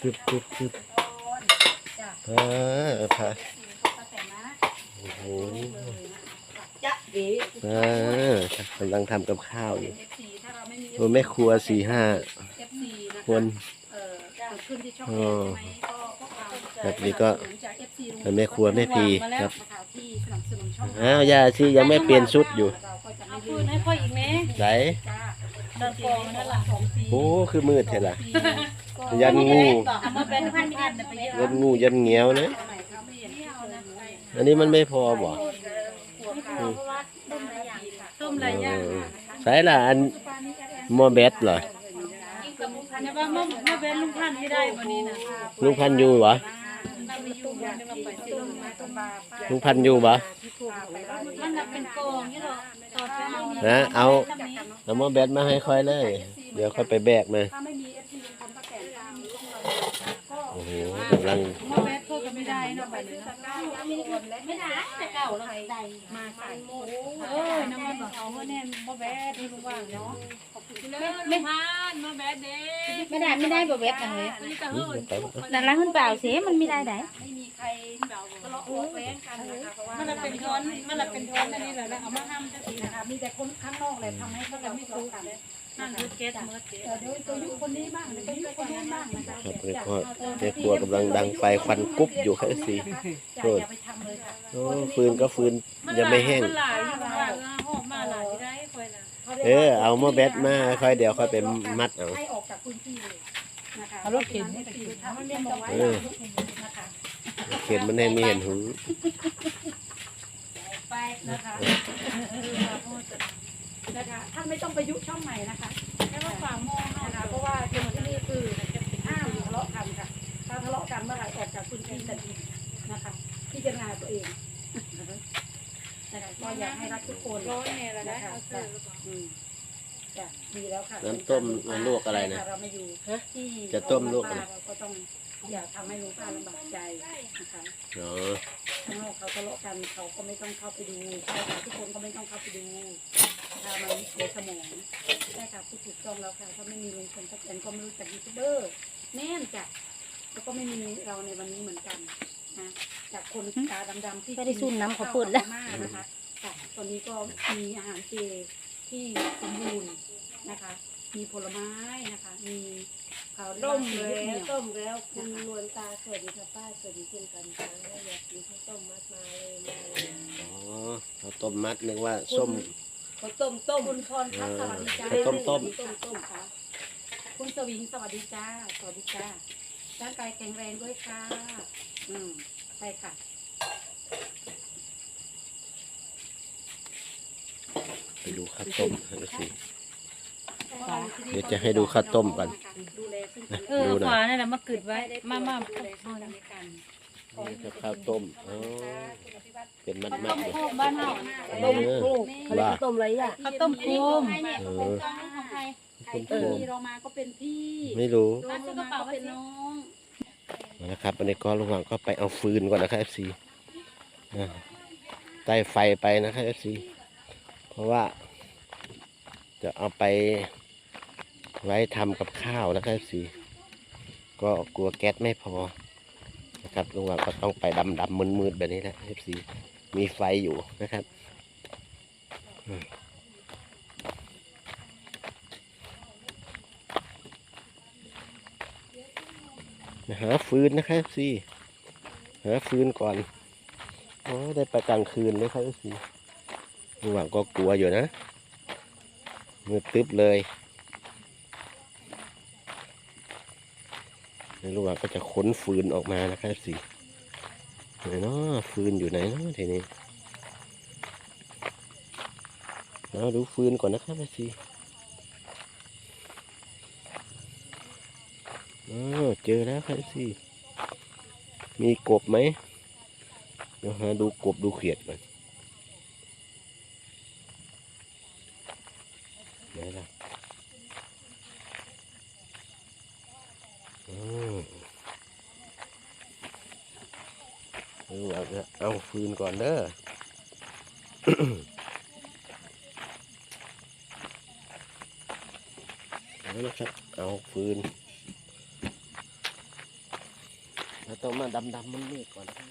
ปึ๊บปึ๊บปึ๊บเออค่ะโอ้โหจ๊ะเอ๋เออกำลังทำกับข้าวอยู่โอ้แม่ครัวสี่ห้าคนเอ่อเกิดขึ้นที่ช่องอ๋แออร์ใช่ไหมก็พวกเราจะครับนี่ก็สนับสนุนจาก FC เป็นแม่ครัวแม่พีครับนะคะที่สนับสนุนช่องอ้าวยาชียังไม่เปลี่ยนชุดอยู่เราก็จะไม่เอาลืพูมดให้พ่ออีกไหมไหน จ้าดันฟองนั่นแหละสองสีโอ้คือมืดเท่าล่ะก็ยันงู เอามาเป็นพันพันไปเยอะยันงูยันเงี้ยวนะไหนครับไม่เห็นที่เอานะ อันนี้มันไม่พอบ่ขวดค่ะเพราะว่าต้มหลายอย่างต้มหลายอย่างใช่ล่ะอันหมอแบตเหรอเนี่ยว่าเมื่อเมื่อเป็นลุงพันธุ์ที่ได้วันนี้นะลุงพันธุ์อยู่เหรอเราไปอยู่วันนี้เราไปซื้อมาต้นบาป้าลุงพันธุ์อยู่ปะไปร้านมันจะเป็นกองนี่หรอต่อไปเอา นะเอาเอาหมอแบตมาให้ค่อยเลย เดี๋ยวค่อยไปแบกมา ถ้าไม่มี FC ลุงพลป้าแตนถ้ามีต้องเราก็โอ้โหกำลังเมื่อแบดก็จะ ไม่ได้เนาะไปซื้นี้อตะกร้าแล้วมีคนะไม่ได้แต่เก่าแล้วใส่มาใส่เออน้ำมันบอกเอาเมื่อแน่นมื่แบดที่ลุงว่างเนาะไม่พานเมื่อแบดเด้ไม่ได้ไม่ได้บ่เว็บนะเฮ้ยนี่นไปบ่แต่ละคนเปล่าเสียมันไม่ได้ไหนไม่มีใครทะเลาะเบาะแว้งกันนะคะเพราะว่ามันเป็นท้อนมันเป็นท้อนอันนี้แหละแล้วเอามาห้ามจะตีนะคะมีแต่คนข้างนอกเลยทำให้เราไม่รู้กัน นั่นคือเก็ตเมื่อเก็ตเดี๋ยวตัวยุคนนี้บ้างเดี๋ยวตัวยุคนนู้นบ้างนะคะครับนี่ก็แม่ครัวกำลังดังไฟควันกุ๊บอยู่ครับสิอย่าอย่าไปทำเลยค่ะโอ้ฟืนก็ฟืนยังไม่แห้ง มันหลายอยู่ว่าหอมมาหลายได้คอยนะเออเอาหมอแบตมาค่อยเดี๋ยวค่อยไปมัดเอาให้ออกจากพื้นที่เลยนะคะเอารถเข็นให้ไปกินถ้ามันเรียกเอาไว้นะคะเขียนมันให้ไม่เห็นหูไปนะคะ นะคะ ท่านไม่ต้องไปยุช่องใหม่นะคะแค่ว่าฝาหม้อเนาะนะคะ เพราะว่าคนที่นี่คือห้ามทะเลาะกันค่ะ ถ้าทะเลาะกันเมื่อไหร่ออกจากพื้นที่ทันทีนะคะ พิจารณาตัวเองนะคะก็อยากให้รักทุกคนร้อยเนี่ยละได้เอาเสื้ออืมจ้ะดีแล้วค่ะน้ำต้มลวกอะไรนะเรามาอยู่ที่จะต้มลวกอะไร เราก็ต้องอย่าทำให้ลุงป้าลำบากใจนะคะอ๋อ ข้างนอกเขาทะเลาะกันเขาก็ไม่ต้องเข้าไปดูใช่ค่ะทุกคนก็ไม่ต้องเข้าไปดูถ้ามันเสียสมองใช่ค่ะผู้ถูกต้องแล้วค่ะถ้าไม่มีลุงพลป้าแตนก็ไม่รู้จักยูทูบเบอร์แน่นจ้ะแล้วก็ไม่มีเราในวันนี้เหมือนกันนะจากคนตาดำๆที่ไม่ได้สู้น้ำเขาพูดแล้ว มากนะคะค่ะตอนนี้ก็มีอาหารเจที่สมบูรณ์นะคะ มีผลไม้นะคะ มี ขาต้มแล้วต้มแล้วคุณนวลตาสวัสดีค่ะป้าสวัสดีเช่นกันค่ะอยากกินข้าวต้มมัดมาเลยมาเลยอ๋อเอาต้มมัดนึกว่าส้มข้าวต้มต้มคุณพรพัฒน์สวัสดีจ้าต้มต้มต้มต้มค่ะคุณสวิงสวัสดีจ้าสวัสดีจ้าร่างกายแข็งแรงด้วยค่ะ อืมใช่ค่ะไปดูข้าวต้มให้สิ เดี๋ยวจะให้ดูข้าวต้มก่อนดูแลซึ่งกันเออฝานี่แหละมากึดไว้ มามาและกันดูแลซึ่งกันและกันนี่ก็ข้าวต้มอ๋อเป็นมัดมัดๆเลยโคกบ้านเฮาเอต้มอกุ้งเขาเรียกข้าวต้มอะไรอะข้าวต้มโคมเออใครที่มีเรามาก็เป็นพี่ไม่รู้เรามาก็เป็นน้องนะครับอันนี้ก็ระหว่างก็ไปเอาฟืนก่อนนะครับ FC อ่าใต้ไฟไปนะครับ FC เพราะว่า จะเอาไป ไว้ทำกับข้าวนะครับ FC ก็กลัวแก๊สไม่พอนะครับระหว่างก็ต้องไปดำดำมืดมืดๆแบบนี้แหละ FC มีไฟอยู่นะครับหาฟืนนะครับ FC หาฟืนก่อนโอ้ได้ไปกลางคืนเลยครับ FC ระหว่างก็กลัวอยู่นะมืดตึ๊บเลย ในระหว่างก็จะขนฟืนออกมานะครับสิไหนเนาะฟืนอยู่ไหนเนาะทีนี้เราดูฟืนก่อนนะครับสิอ๋อเจอแล้วครับสิมีกบไหมเดี๋ยวหาดูกบดูเขียดก่อนไหนล่ะ เอาคืนก่อนเด้อเอาฟืนเราต้องมาดำดำมันนี่ก่อนนะ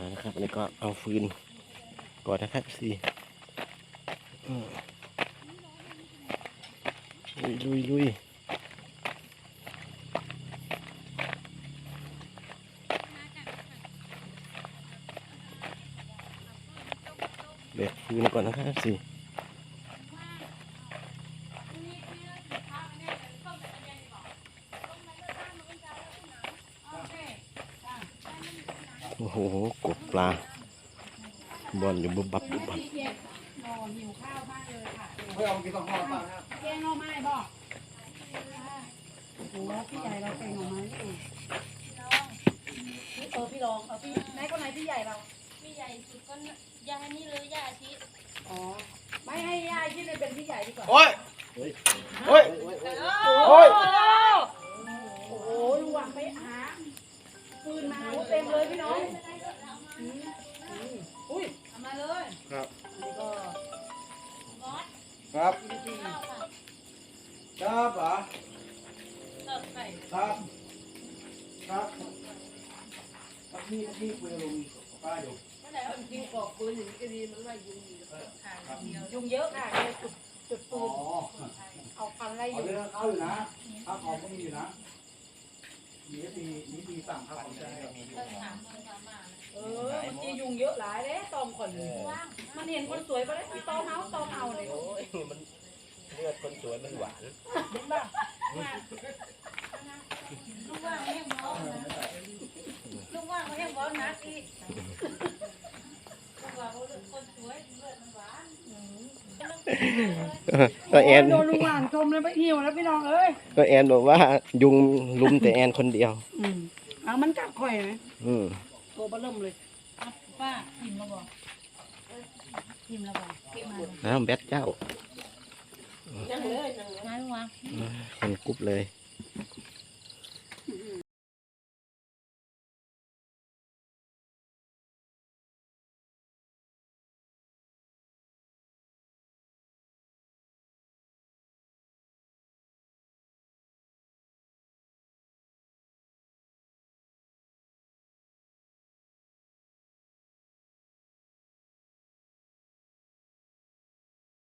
มานะครับอันนี้ก็เอาฟืนก่อนนะครับสี่ลุยลุยลุยเบ็ดฟืนก่อนนะครับสี่ ลาบอลอยู่บุบบับบุบบับรอหิวข้าวมากเลยค่ะเพื่อเอากินข้าวเปล่าครับแกงหน่อไม้บ่โอ้โหพี่ใหญ่เราแกงหน่อไม้นี่เออพี่รองเอาพี่ไหนคนไหนพี่ใหญ่เราพี่ใหญ่สุดก็ยานี่เลยยาชีอ๋อไม่ให้ยายที่เลยเป็นพี่ใหญ่ดีกว่าโอ้ยโอ้ยโอ้ยโอ้โหลุงหวังไปหาปืนมาโอ้เต็มเลยพี่น้อง อุ้ยเอามาเลยครับอันนี้ก็ครับดีดีครับอะเติมไข่ครับ ครับครับพี่พี่คุยกับลุงป้าอยู่ยิงกอกปืนอย่างนี้ก็ดีมันไล่ยุงยุงเยอะค่ะเลยจุดจุดอ๋ปือนเอาฟันไล่เอายุงเรื่องเข้าอยู่นะข้าวของก็มีอยู่นะมีมีมีมีสั่งข้าวของใช่ไหมเออมันจียุงเยอะหลายเด้ตอมข่อยอยู่มันเห็นคนสวยไปเลยตอมเอาตอมเอาเลยเลือดคนสวยมันหวานเห็นป่ะลูกว่างไม่ให้หมอลูกว่างไม่ให้หมอนักอีกลูกว่างคนสวยเลือดมันหวานก็แอนโดนลุงหว่างชมเลยไปหิวแล้วพี่น้องเอ้ยก็แอนบอกว่ายุงลุมแต่แอนคนเดียว อืมเอามันกัดข่อยไหมอืม โตบะเริ่มเลยป้าอิ่มแล้วบอกอิ่มแล้วบอกเก็บมาเลยน้ำแบทเจ้า นั่งเลยนั่งเลยมาลูกวาง คนกรุ๊บเลย